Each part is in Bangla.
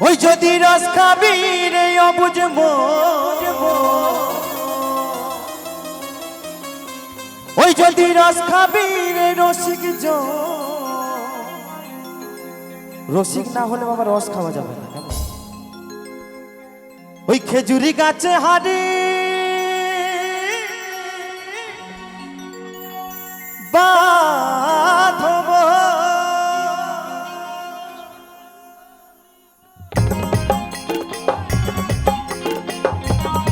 ওই যদি রস খাবি রে অবুঝ ওই যদি রস খাবি রে রসিক রসিক না হলে বাবা রস খাওয়া যাবে না ওই খেজুরি গাছে হাড়ি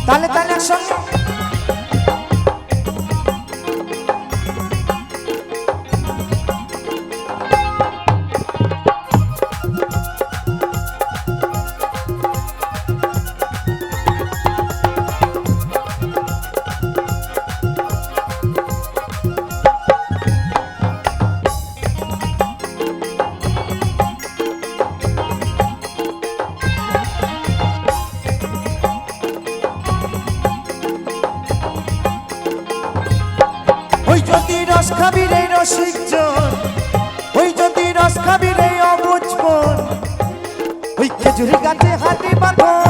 তাহলে তাহলে একসঙ্গে রস খাবি রে রসিক জন ওই যদি রস খাবি রে অবুঝ ওই খেজুরি গাছে হাতে বাঁধবন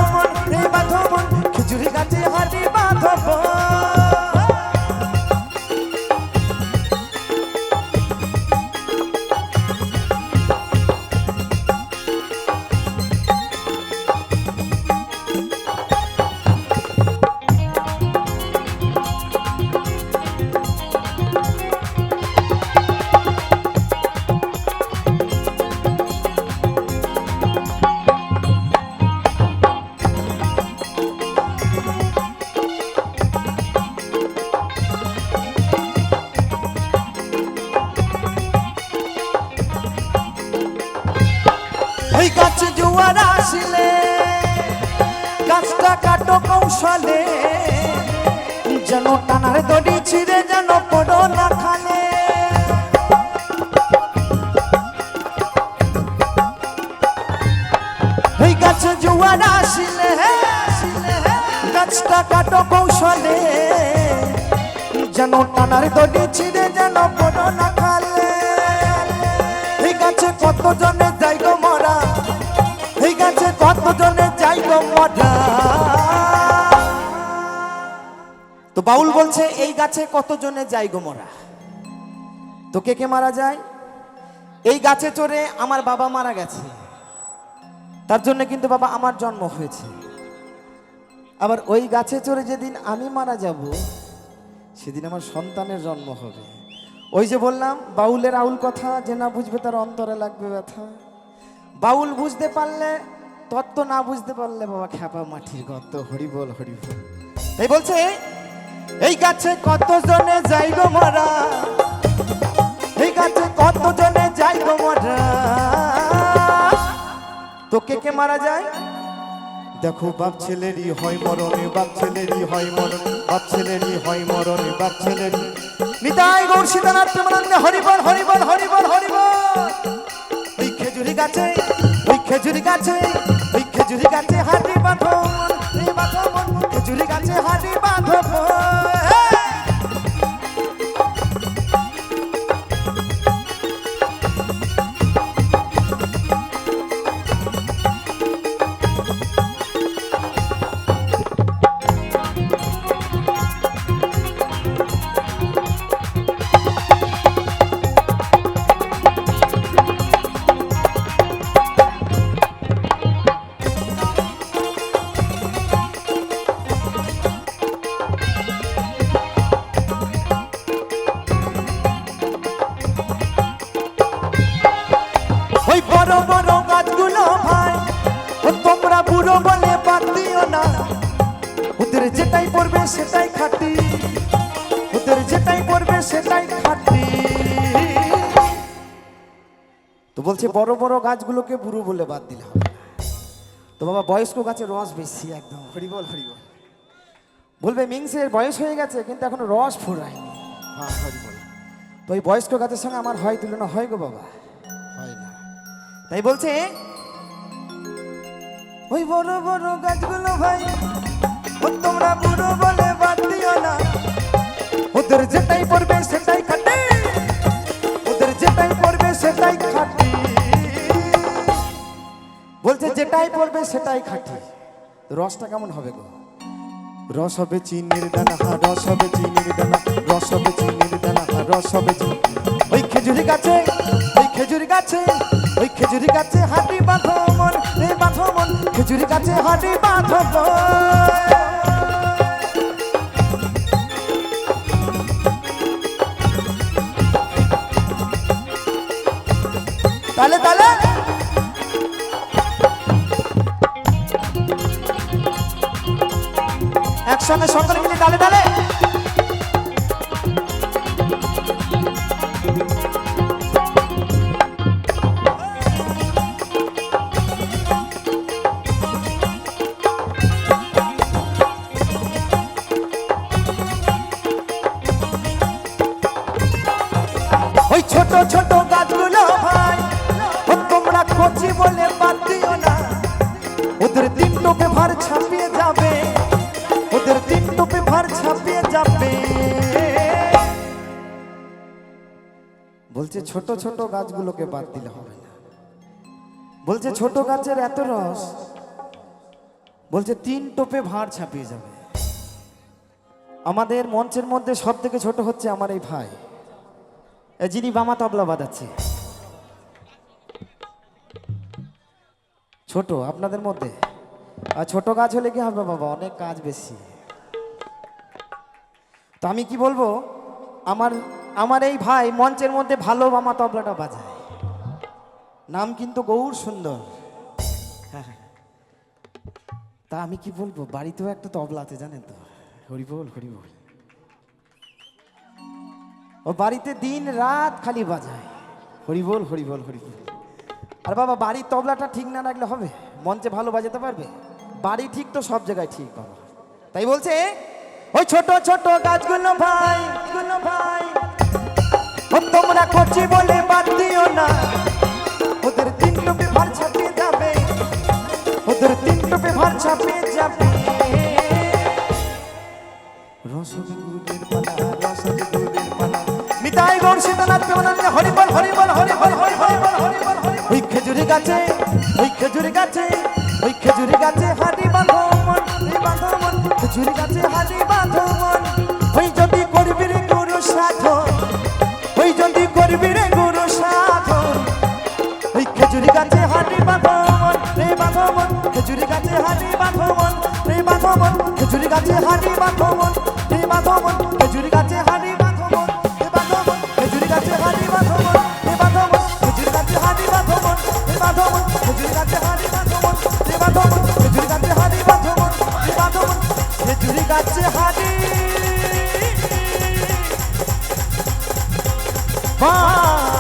কাটো যেন টানার দড়ি ছিঁড়ে যেন পড়ো না খালে। ওই গাছে জোয়ার আসলে, গাছটা কাটো কৌশলে, যেন টানার দড়ি ছিঁড়ে যেন পড়ো না খালে। এই গাছে কত জনে যাই মরা, এই গাছে কত জনে যাইগো মরা? তো বাউল বলছে, এই গাছে কত জনে যাই গো মরা? তো কে কে মারা যায়? এই গাছে চড়ে আমার বাবা মারা গেছে। তার জন্য কিন্তু বাবা আমার জন্ম হয়েছে। আবার ওই গাছে চড়ে যেদিন আমি মারা যাব, সেদিন আমার সন্তানের জন্ম হবে। ওই যে বললাম, বাউলের আউল কথা, যে না বুঝবে তার অন্তরে লাগবে ব্যথা। বাউল বুঝতে পারলে, তত্ত্ব না বুঝতে পারলে বাবা খ্যাপা মাটির গর্ত, হরিবল হরিবল। তাই বলছে এই গাছে কত জনে যাই গো মারা? এই গাছে কত জনে যাই গো মারা? তো কে কে মারা যায়? দেখো, বাপ ছেলেরই হয় মরণে, বাপ ছেলেরই হয় মরণ, বাপ ছেলেরই হয় মরণে, বাপ ছেলেরই নিতাই গৌর সীতানাথ প্রেমানন্দে হরিবল হরিবল হরিবল হরিবল। ওই খেজুরি গাছে, ওই খেজুরি গাছে যেটাই পড়বে সেটাই খাটি। ওদের যেটাই পড়বে সেটাই খাটি। তো বলছে বড় বড় গাছগুলোকে বুড়ো বলে বাদ দিলে হবে তো বাবা বয়স্ক গাছের রস বেশি একদম। হরিবল হরিবল বলবে মিংসের বয়স হয়ে গেছে কিন্তু এখনও রস ফুরায়নি। হ্যাঁ হরিবল তো ওই বয়স্ক গাছের সঙ্গে আমার হয় তুলনা হয় গো বাবা। হয় না। তাই বলছে ওই বড় বড় গাছগুলো ভাই ওদের যেটাই পড়বে সেটাই খাটে। ওদের যেটাই পড়বে সেটাই খাটি। বলছে, যেটাই পড়বে সেটাই খাটি। রসটা কেমন হবে গো? রস হবে চিনির দানা হা রস হবে চিনির দানা, রস হবে চিনির দানা হা রস হবে ওই খেজুরি গাছে, ওই খেজুরি গাছে, ওই খেজুরি গাছে হাঁটি বাঁধো মন, রে বাঁধো মন। খেজুরি গাছে হাঁটি বাঁধো মন। তাহলে তাহলে একসঙ্গে সকলে মিলে তালে তালে। তোমরা বলে বাদ দিও না। ওদের তিন টোপে ভার ছাপিয়ে যাবে। ওদের তিন টোপে ভার ছাপিয়ে যাবে। বলছে ছোট ছোট গাছগুলোকে বাদ দিলে হবে না। বলছে ছোট গাছের এত রস। বলছে তিন টোপে ভার ছাপিয়ে যাবে। আমাদের মঞ্চের মধ্যে সব থেকে ছোট হচ্ছে আমার এই ভাই। যিনি বামা তবলা বাজাচ্ছে। ছোট আপনাদের মধ্যে। আর ছোট কাজ হলে কি হবে বাবা? অনেক কাজ বেশি। তো আমি কি বলব? আমার আমার এই ভাই মঞ্চের মধ্যে ভালো বামা তবলাটা বাজায়। নাম কিন্তু গৌর সুন্দর। হ্যাঁ হ্যাঁ। তা আমি কি বলব? বাড়িতেও একটা তবলা আছে জানেন তো? হরিবোল হরিবোল। ও বাড়িতে দিন রাত খালি বাজায়। হরিবোল হরিবোল হরিবোল। আর বাবা, বাড়ির তবলাটা ঠিক না রাখলে হবে? মঞ্চে ভালো বাজাতে পারবে? বাড়ি ঠিক তো সব জায়গায় ঠিক, বাবা। তাই বলছে, ওই ছোট ছোট গাছগুলো ভাই গুলো ভাই। তোমরা করছি বলে বাদ দিও না। ওদের তিন টোপে ভার ছাপিয়ে যাবে। ওদের তিন টোপে ভার ছাপিয়ে যাবে। রসগুলের পালা রসগুলের পালা। নিতাই গৌর সীতানাথ প্রেমানন্দ হরি বল গাছে, ওই খেজুরি গাছে, ওই খেজুরি গাছে হাঁটি বাঁধো মন বাঁধো মন, খেজুরি গাছে হাঁটি বাঁধো মন। ওই যদি করবি রে গুরু সাধন, ওই যদি করবি রে গুরু সাধন। ওই খেজুরি গাছে হাঁটি বাঁধো মন রে বাঁধো মন, খেজুরি গাছে হাঁটি বাঁধো মন রে বাঁধো মন, খেজুরি গাছে হাঁটি বাঁধো মন রে বাঁধো মন, খেজুরি লাগাচ্ছে হানি মা